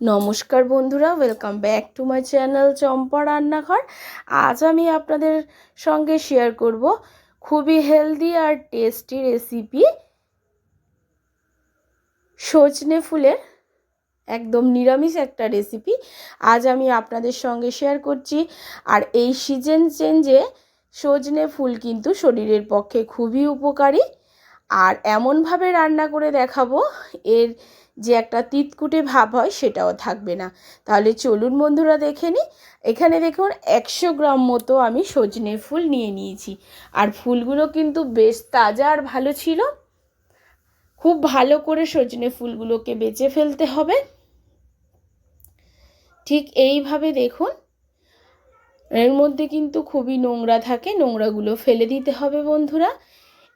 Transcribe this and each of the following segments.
নমস্কার বন্ধুরা welcome back to my channel Champa রান্নাঘর। আজ আমি আপনাদের সঙ্গে শেয়ার করব খুবই হেলদি আর টেস্টি রেসিপি সজনে ফুলের, একদম নিরামিষ একটা রেসিপি আজ আমি আপনাদের সঙ্গে শেয়ার করছি, আর এই সিজন চেঞ্জে সজনে ফুল কিন্তু শরীরের পক্ষে খুবই উপকারী। আর এমনভাবে রান্না করে দেখাবো, এর যে একটা তিতকুটে ভাব হয় সেটাও থাকবে না। তাহলে চলুন বন্ধুরা দেখে নিই এখানে দেখুন একশো গ্রাম মতো আমি সজনে ফুল নিয়ে নিয়েছি। আর ফুলগুলো কিন্তু বেশ তাজা আর ভালো ছিল। খুব ভালো করে সজনে ফুলগুলোকে বেঁচে ফেলতে হবে। ঠিক এইভাবে দেখুন। এর মধ্যে কিন্তু খুবই নোংরা থাকে, নোংরাগুলো ফেলে দিতে হবে বন্ধুরা।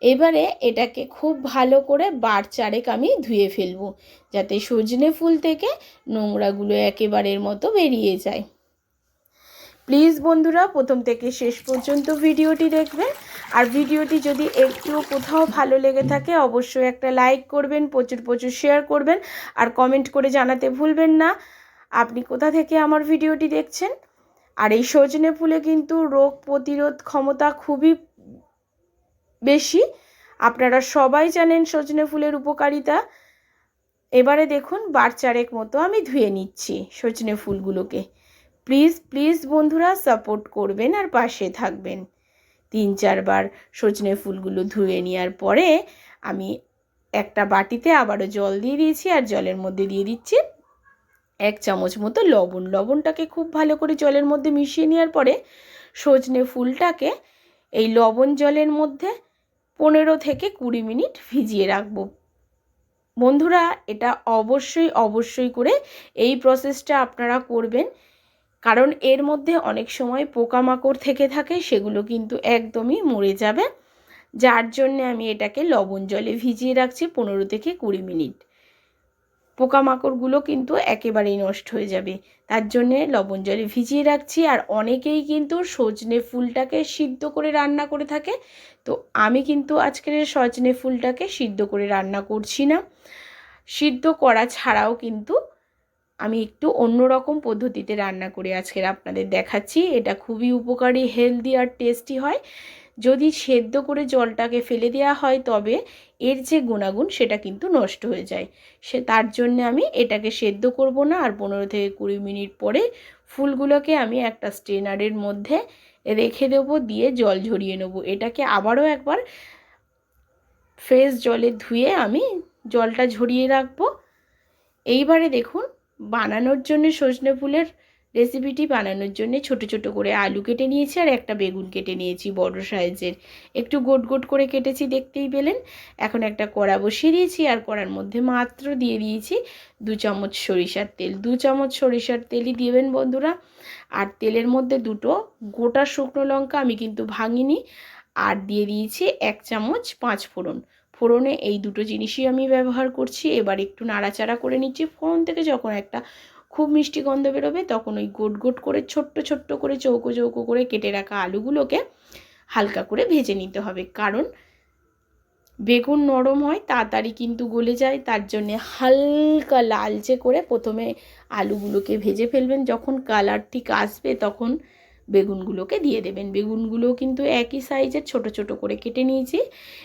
এবারে এটাকে খুব ভালো করে বার চারেক আমি ধুয়ে ফেলব, যাতে সজনে ফুল থেকে নোংরাগুলো একেবারের মতো বেরিয়ে যায়। প্লিজ বন্ধুরা, প্রথম থেকে শেষ পর্যন্ত ভিডিওটি দেখবেন। আর ভিডিওটি যদি একটু কোথাও ভালো লেগে থাকে, অবশ্যই একটা লাইক করবেন, প্রচুর প্রচুর শেয়ার করবেন, আর কমেন্ট করে জানাতে ভুলবেন না। আপনি কোথা থেকে আমার ভিডিওটি দেখছেন? আর এই সজনে ফুলে কিন্তু রোগ প্রতিরোধ ক্ষমতা খুবই বেশি। আপনারা সবাই জানেন সজনে ফুলের উপকারিতা। এবারে দেখুন, বার চারেক মতো আমি ধুয়ে নিচ্ছি সজনে ফুলগুলোকে। প্লিজ প্লিজ বন্ধুরা সাপোর্ট করবেন আর পাশে থাকবেন। তিন চারবার সজনে ফুলগুলো ধুয়ে নেওয়ার পরে আমি একটা বাটিতে আবারও জল দিয়ে দিয়েছি আর জলের মধ্যে দিয়ে দিচ্ছি এক চামচ মতো লবণ। লবণটাকে খুব ভালো করে জলের মধ্যে মিশিয়ে নেওয়ার পরে সজনে ফুলটাকে এই লবণ জলের মধ্যে পনেরো থেকে কুড়ি মিনিট ভিজিয়ে রাখব। বন্ধুরা, এটা অবশ্যই অবশ্যই করে এই প্রসেসটা আপনারা করবেন। কারণ এর মধ্যে অনেক সময় পোকামাকড় থেকে থাকে, সেগুলো কিন্তু একদমই মরে যাবে। যার জন্যে আমি এটাকে লবণ জলে ভিজিয়ে রাখছি পনেরো থেকে কুড়ি মিনিট। পোকামাকড়গুলো কিন্তু একেবারেই নষ্ট হয়ে যাবে। তার জন্যে লবণ জলে ভিজিয়ে রাখছি আর অনেকেই কিন্তু সজনে ফুলটাকে সিদ্ধ করে রান্না করে থাকে। তো আমি কিন্তু আজকের সজনে ফুলটাকে সিদ্ধ করে রান্না করছি না। সিদ্ধ করা ছাড়াও কিন্তু আমি একটু অন্যরকম পদ্ধতিতে রান্না করে আজকের আপনাদের দেখাচ্ছি। এটা খুবই উপকারী হেলদি আর টেস্টি হয়। যদি সেদ্ধ করে জলটাকে ফেলে দেওয়া হয় তবে এর যে গুণাগুণ সেটা কিন্তু নষ্ট হয়ে যায়। সে তার জন্য আমি এটাকে সেদ্ধ করব না আর পনেরো থেকে কুড়ি মিনিট পরে ফুলগুলোকে আমি একটা স্ট্রেনারের মধ্যে রেখে দেবো, দিয়ে জল ঝরিয়ে নেব। এটাকে আবারও একবার ফ্রেশ জলে ধুয়ে আমি জলটা ঝরিয়ে রাখব। এইবারে দেখুন, বানানোর জন্য সজনে ফুলের রেসিপিটি বানানোর জন্য ছোট ছোট করে আলু কেটে নিয়েছি আর একটা বেগুন কেটে নিয়েছি, বড় সাইজের। একটু গোট গোট করে কেটেছি, দেখতেই পেলেন। এখন একটা কড়া বসিয়ে দিয়েছি আর কড়ার মধ্যে মাত্র দিয়ে দিয়েছি দু চামচ সরিষার তেল। দু চামচ সরিষার তেলই দিবেন বন্ধুরা। আর তেলের মধ্যে দুটো গোটা শুকনো লঙ্কা আমি কিন্তু ভাঙিনি। আর দিয়ে দিয়েছি এক চামচ পাঁচ ফোড়ন। ফোড়নে এই দুটো জিনিসই আমি ব্যবহার করছি। এবার একটু নাড়াচাড়া করে নিচ্ছি। ফোড়ন থেকে যখন একটা খুব মিষ্টি গন্ধ বেরোবে, তখন ওই গোট গোট করে, ছোট্ট ছোট্ট করে চৌকো চৌকো করে কেটে রাখা আলুগুলোকে হালকা করে ভেজে নিতে হবে। কারণ বেগুন নরম হয়, তাড়াতাড়ি কিন্তু গলে যায়, তার জন্যে হালকা লালচে করে প্রথমে আলুগুলোকে ভেজে ফেলবেন। যখন কালার ঠিক আসবে, তখন বেগুনগুলোকে দিয়ে দেবেন। বেগুনগুলো কিন্তু একই সাইজের ছোট ছোট করে কেটে নিয়েছি।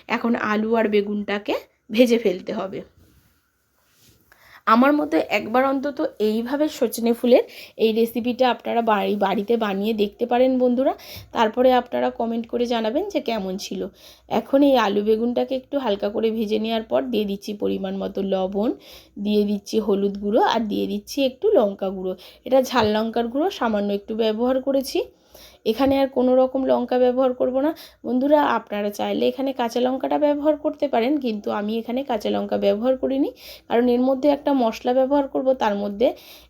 এখন আলু আর বেগুনটাকে ভেজে ফেলতে হবে। আমার মতো একবার অন্তত এইভাবে সজনে ফুলের এই রেসিপিটা আপনারা বাড়ি, বাড়িতে বানিয়ে দেখতে পারেন বন্ধুরা। তারপরে আপনারা কমেন্ট করে জানাবেন যে কেমন ছিল। এখন এই আলু বেগুনটাকে একটু হালকা করে ভেজে নেওয়ার পর দিয়ে দিচ্ছি পরিমাণ মতো লবণ, দিয়ে দিচ্ছি হলুদ গুঁড়ো আর দিয়ে দিচ্ছি একটু লঙ্কা গুঁড়ো। এটা ঝাল লঙ্কার গুঁড়ো, সামান্য একটু ব্যবহার করেছি। এখানে আর কোনো রকম লঙ্কা ব্যবহার করব না। বন্ধুরা, আপনারা চাইলে এখানে কাঁচা লঙ্কাটা ব্যবহার করতে পারেন, কিন্তু আমি এখানে কাঁচা লঙ্কা ব্যবহার করিনি। কারণ এর মধ্যে একটা মশলা ব্যবহার করব, তার মধ্যে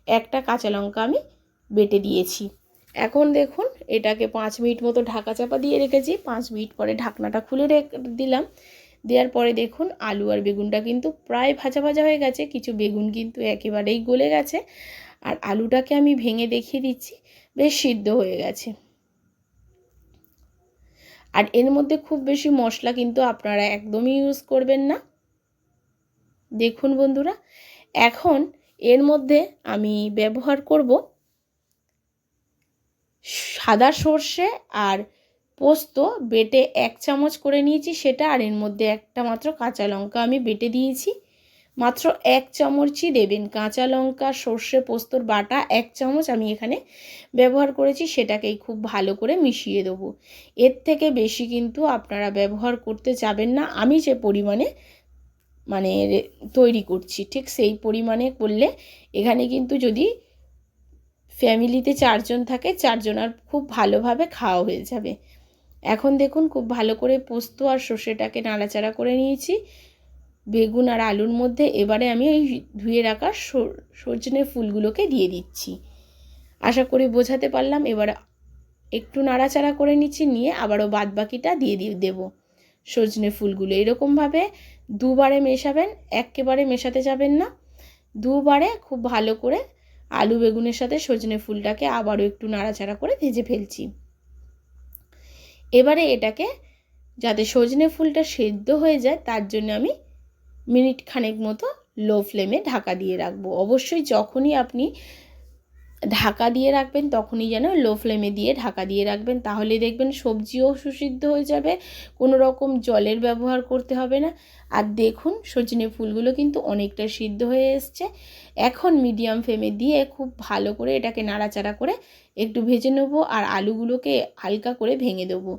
একটা কাঁচা লঙ্কা আমি বেটে দিয়েছি। এখন দেখুন, এটাকে পাঁচ মিনিট মতো ঢাকা চাপা দিয়ে রেখেছি। পাঁচ মিনিট পরে ঢাকনাটা খুলে দিলাম। দেওয়ার পরে দেখুন, আলু আর বেগুনটা কিন্তু প্রায় ভাজা ভাজা হয়ে গেছে। কিছু বেগুন কিন্তু একেবারেই গলে গেছে। আর আলুটাকে আমি ভেঙে দেখিয়ে দিচ্ছি। বেশ সিদ্ধ হয়ে গেছে। আর এর মধ্যে খুব বেশি মশলা কিন্তু আপনারা একদমই ইউজ করবেন না। দেখুন বন্ধুরা, এখন এর মধ্যে আমি ব্যবহার করব সাদা সর্ষে আর পোস্ত। বেটে এক চামচ করে নিয়েছি সেটা, আর এর মধ্যে একটা মাত্র কাঁচা লঙ্কা আমি বেটে দিয়েছি। মাত্র এক চামচই দেবেন। কাঁচা লঙ্কা, সর্ষে পোস্তর বাটা এক চামচ আমি এখানে ব্যবহার করেছি, সেটাকেই খুব ভালো করে মিশিয়ে দেবো। এর থেকে বেশি কিন্তু আপনারা ব্যবহার করতে যাবেন না। আমি যে পরিমাণে মানে তৈরি করছি, ঠিক সেই পরিমাণে করলে এখানে কিন্তু যদি ফ্যামিলিতে চারজন থাকে, চারজন আর খুব ভালোভাবে খাওয়া হয়ে যাবে। এখন দেখুন, খুব ভালো করে পোস্ত আর সর্ষেটাকে নাড়াচাড়া করে নিয়েছি। বেগুন আর আলুর মধ্যে এবারে আমি ওই ধুয়ে রাখা সজনে ফুলগুলোকে দিয়ে দিচ্ছি। আশা করি বোঝাতে পারলাম, এবার একটু নাড়াচাড়া করে নিচ্ছি নিয়ে আবারও বাদ বাকিটা দিয়ে দিয়ে দেবো। সজনে ফুলগুলো এরকমভাবে দুবারে মেশাবেন, একেবারে মেশাতে যাবেন না। দুবারে খুব ভালো করে আলু বেগুনের সাথে সজনে ফুলটাকে আবারও একটু নাড়াচাড়া করে ভেজে ফেলছি। এবারে এটাকে যাতে সজনে ফুলটা সেদ্ধ হয়ে যায়, তার জন্য আমি মিনিট খানেক মতো লো ফ্লেমে ঢাকা দিয়ে রাখব। অবশ্যই যখনই আপনি ঢাকা দিয়ে রাখবেন, তখনই যেন লো ফ্লেমে দিয়ে ঢাকা দিয়ে রাখবেন। তাহলে দেখবেন সবজিও সুসিদ্ধ হয়ে যাবে, কোনো রকম জলের ব্যবহার করতে হবে না। আর দেখুন, সজনে ফুলগুলো কিন্তু অনেকটা সিদ্ধ হয়ে এসছে। এখন মিডিয়াম ফ্লেমে দিয়ে খুব ভালো করে এটাকে নাড়াচাড়া করে একটু ভেজে নেব আর আলুগুলোকে হালকা করে ভেঙে দেবো।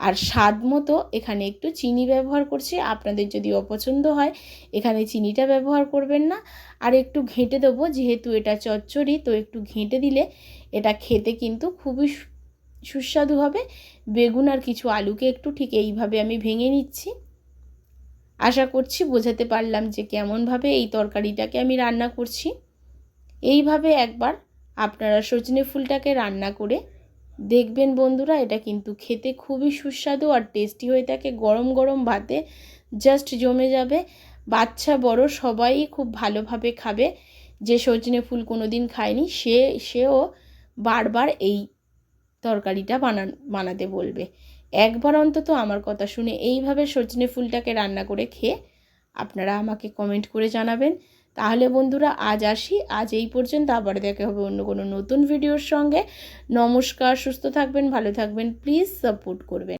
আর স্বাদ মতো এখানে একটু চিনি ব্যবহার করছি। আপনাদের যদি অপছন্দ হয়, এখানে চিনিটা ব্যবহার করবেন না। আর একটু ঘেঁটে দেবো, যেহেতু এটা চচ্চড়ি, তো একটু ঘেঁটে দিলে এটা খেতে কিন্তু খুবই সুস্বাদু হবে। বেগুন আর কিছু আলুকে একটু ঠিক এইভাবে আমি ভেঙে নিচ্ছি। আশা করছি বোঝাতে পারলাম যে কেমনভাবে এই তরকারিটাকে আমি রান্না করছি। এইভাবে একবার আপনারা সজনে ফুলটাকে রান্না করে দেখবেন বন্ধুরা, এটা কিন্তু খেতে খুবই সুস্বাদু আর টেস্টি হয়ে থাকে গরম গরম ভাতে জাস্ট জমে যাবে। বাচ্চা, বড় সবাই খুব ভালোভাবে খাবে। যে সজনে ফুল কোনো দিন খায়নি, সে, সেও বারবার এই তরকারিটা বানান, বানাতে বলবে। একবার অন্তত আমার কথা শুনে এইভাবে সজনে ফুলটাকে রান্না করে খেয়ে আপনারা আমাকে কমেন্ট করে জানাবেন। তাহলে বন্ধুরা আজ আসি, আজ এই পর্যন্ত আবার দেখা হবে অন্য কোনো নতুন ভিডিওর সঙ্গে। নমস্কার, সুস্থ থাকবেন, ভালো থাকবেন প্লিজ সাপোর্ট করবেন।